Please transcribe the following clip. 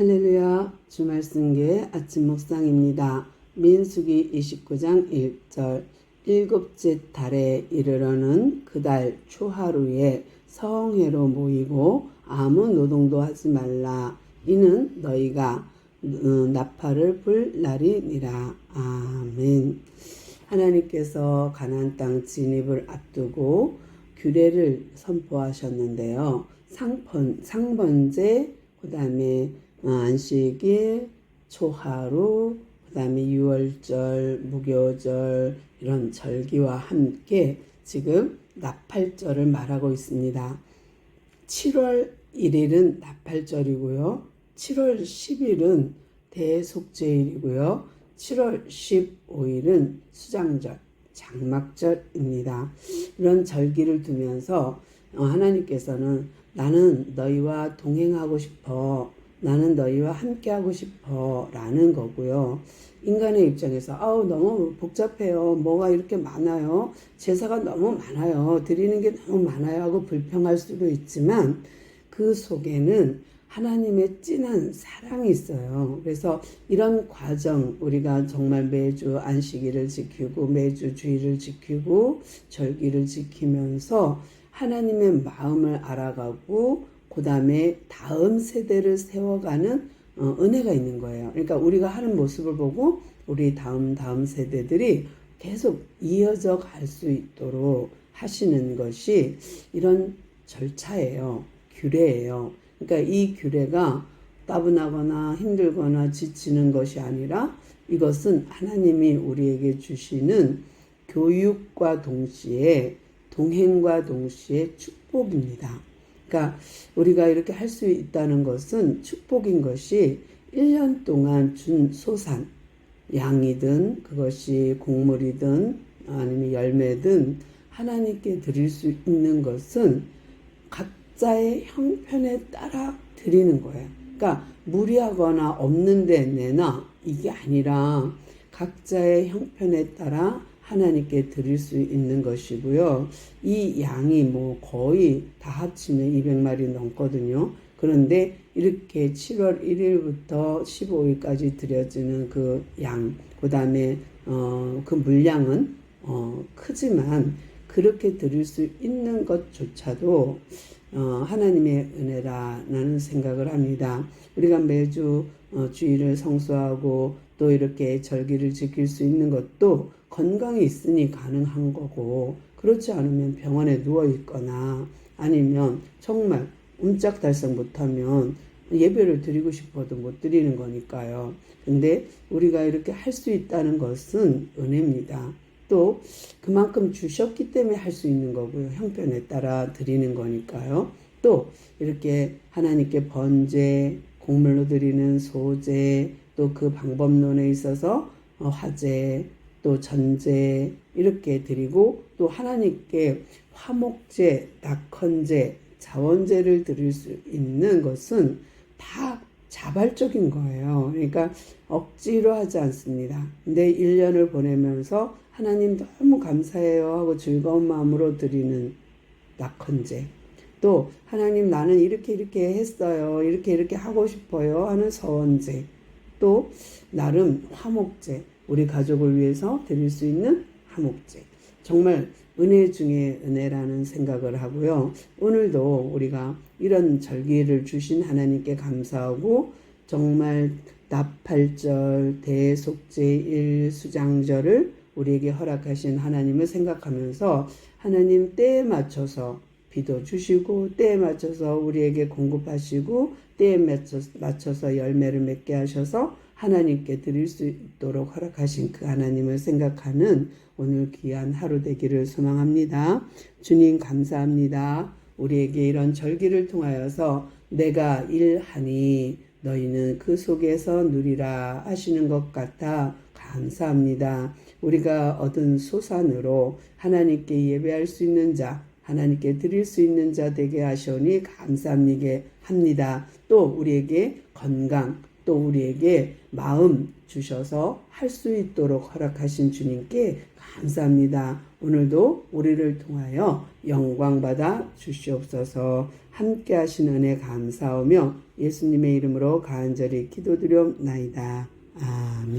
할렐루야 주말 승계 아침 묵상입니다. 민수기 29장 1절 일곱째 달에 이르러는 그달 초하루에 성회로 모이고 아무 노동도 하지 말라. 이는 너희가 어, 나팔을 불 날이니라. 아멘. 하나님께서 가나안 땅 진입을 앞두고 규례를 선포하셨는데요. 상번, 상번제, 그 다음에 안식일, 초하루, 그 다음에 유월절, 무교절, 이런 절기와 함께 지금 나팔절을 말하고 있습니다. 7월 1일은 나팔절이고요. 7월 10일은 대속제일이고요. 7월 15일은 수장절, 장막절입니다. 이런 절기를 두면서 어, 하나님께서는 나는 너희와 동행하고 싶어. 나는 너희와 함께하고 싶어. 라는 거고요. 인간의 입장에서 아우 너무 복잡해요. 뭐가 이렇게 많아요. 제사가 너무 많아요. 드리는 게 너무 많아요. 하고 불평할 수도 있지만 그 속에는 하나님의 진한 사랑이 있어요. 그래서 이런 과정 우리가 정말 매주 안식일을 지키고 매주 주일을 지키고 절기를 지키면서 하나님의 마음을 알아가고 그 다음에 다음 세대를 세워가는 어, 은혜가 있는 거예요. 그러니까 우리가 하는 모습을 보고 우리 다음 다음 세대들이 계속 이어져 갈 수 있도록 하시는 것이 이런 절차예요. 규례예요. 그러니까 이 규례가 따분하거나 힘들거나 지치는 것이 아니라 이것은 하나님이 우리에게 주시는 교육과 동시에 동행과 동시에 축복입니다. 그러니까 우리가 이렇게 할 수 있다는 것은 축복인 것이 1년 동안 준 소산, 양이든 그것이 곡물이든 아니면 열매든 하나님께 드릴 수 있는 것은 각자의 형편에 따라 드리는 거예요. 그러니까 무리하거나 없는 데 내나 이게 아니라 각자의 형편에 따라 하나님께 드릴 수 있는 것이고요. 이 양이 뭐 거의 다 합치면 200마리 넘거든요. 그런데 이렇게 7월 1일부터 15일까지 드려지는 그 양, 그 다음에 어, 그 물량은 어, 크지만 그렇게 드릴 수 있는 것조차도 어, 하나님의 은혜라는 생각을 합니다. 우리가 매주 어, 주일을 성수하고 또 이렇게 절기를 지킬 수 있는 것도 건강이 있으니 가능한 거고 그렇지 않으면 병원에 누워 있거나 아니면 정말 움짝달싹 못하면 예배를 드리고 싶어도 못 드리는 거니까요. 근데 우리가 이렇게 할 수 있다는 것은 은혜입니다. 또 그만큼 주셨기 때문에 할 수 있는 거고요. 형편에 따라 드리는 거니까요. 또 이렇게 하나님께 번제, 곡물로 드리는 소제, 또 그 방법론에 있어서 어, 화제, 또 전제 이렇게 드리고 또 하나님께 화목제, 낙헌제, 자원제를 드릴 수 있는 것은 다 자발적인 거예요. 그러니까 억지로 하지 않습니다. 내 1년을 보내면서 하나님 너무 감사해요 하고 즐거운 마음으로 드리는 낙헌제. 또 하나님 나는 이렇게 이렇게 했어요. 이렇게 이렇게 하고 싶어요 하는 서원제. 또 나름 화목제. 우리 가족을 위해서 드릴 수 있는 화목제. 정말 은혜 중에 은혜라는 생각을 하고요. 오늘도 우리가 이런 절기를 주신 하나님께 감사하고 정말 나팔절, 대속제일, 수장절을 우리에게 허락하신 하나님을 생각하면서 하나님 때에 맞춰서 비도 주시고 때에 맞춰서 우리에게 공급하시고 때에 맞춰서 열매를 맺게 하셔서 하나님께 드릴 수 있도록 허락하신 그 하나님을 생각하는 오늘 귀한 하루 되기를 소망합니다. 주님 감사합니다. 우리에게 이런 절기를 통하여서 내가 일하니 너희는 그 속에서 누리라 하시는 것 같아 감사합니다. 우리가 얻은 소산으로 하나님께 예배할 수 있는 자, 하나님께 드릴 수 있는 자 되게 하시오니 감사합니다. 또 우리에게 건강, 또 우리에게 마음 주셔서 할 수 있도록 허락하신 주님께 감사합니다. 오늘도 우리를 통하여 영광 받아 주시옵소서 함께 하신 은혜 감사하며 예수님의 이름으로 간절히 기도드려옵나이다. 아멘.